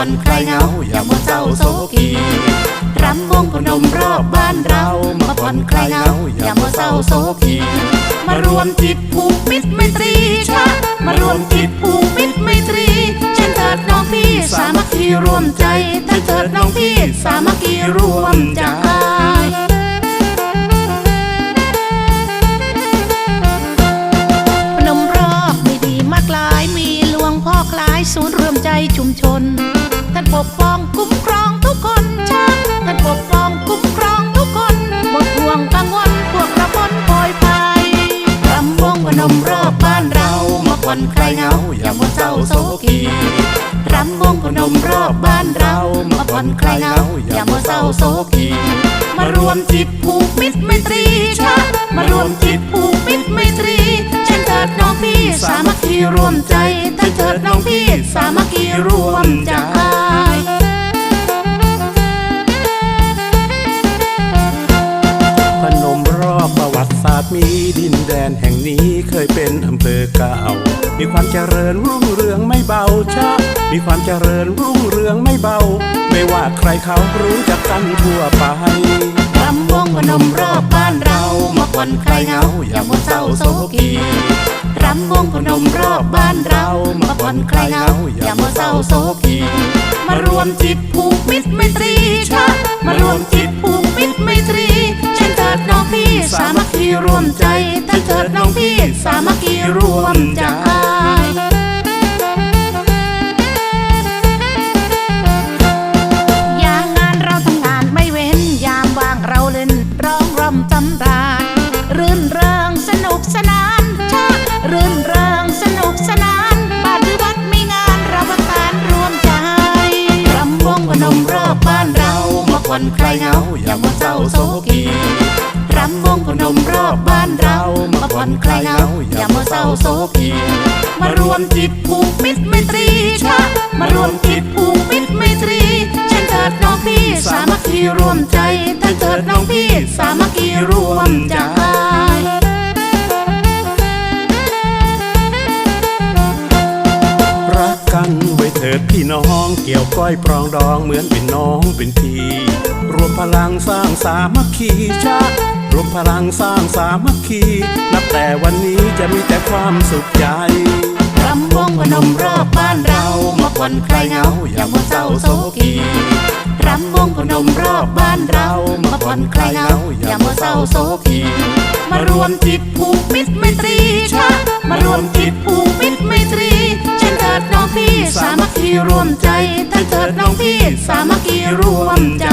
อนคลายเหงาอย่ามัวเศร้าโศกีรำวงพนมรอบบ้านเรา มาผ่อนคลายเหงาอย่ามัวเศร้าโศกีมารวมจิตผูกมิตรไมตรีชาติมารวมจิตผูกมิตรไมตรีเช่นเถิดน้องพี่สามัคคีรวมใจท่านเถิดน้องพี่สามัคคีรวมใจ เรามาผ่อนคลายเหงาอย่ามัวเศร้าโศกีรำวงพนมรอบบ้านเรามาผ่อนคลายเหงาอย่ามัวเศร้าโศกีมารวมจิตผูกมิตรไมตรีชาติมารวมจิตผูกมิตรไมตรีเช่นเถิดน้องพี่สามัคคีรวมใจท่นเถิดน้องพี่สามัคคีรวมใจ มีดินแดนแห่งนี้เคยเป็นอำเภอเก่า มีความเจริญรุ่งเรืองไม่เบาชามีความเจริญรุ่งเรืองไม่เบา ไม่ว่าใครเขารู้จักกันทั่วไปรำวงพนมรอบบ้านเรามาผ่อนคลายเหงาอย่ามัวเศร้าโศกีรำวงพนมรอบบ้านเรามาผ่อนคลายเหงาอย่ามัวเศร้าโศกีมารวมจิตผูกมิตรไมตรีชามารวมจิตผูกมิตรไมตรี ใจท่านเถิดน้องพี่สามัคคีร่วมใจอย่างงานเราทำงานไม่เว้นยามว่างเราเล่นร้องรำตำราญรื่นเริงสนุกสนานชาติรื่นเริงสนุกสนานบ้านหรือวัดมีงานเราประทานร่วมใจรำวงพนมรอบบ้านเรามาผ่อนใคลายเงาอย่างมัวเศร้าโศกี รำวงพนมรอบบ้านเรา มาผ่อนคลายเหงาอย่ามัวเศร้าโศกีมารวมจิตผูกมิตรไมตรีชามารวมจิตผูกมิตรไมตรีเช่นเถิดน้องพี่สามัคคีรวมใจท่านเถิดน้องพี่สามัคคีรวมใจรักกันไว้เถิดพี่น้องเกี่ยวก้อยปรองดองเหมือนเป็นน้องเป็นพี่รวมพลังสร้างสามัคคีชา รวมพลังสร้างสามัคคี นับแต่วันนี้จะมีแต่ความสุขใจรำวงพนมรอบบ้านเรามาผ่อนคลายเหงาอย่ามัวเศร้าโศกีรำวงพนมรอบบ้านเรามาผ่อนคลายเหงาอย่ามัวเศร้าโศกีมารวมจิตผูกมิตรไมตรีชาติมารวมจิตผูกมิตรไมตรีเช่นเถิดน้องพี่สามัคคีรวมใจท่านเถิดน้องพี่สามัคคีรวมใจ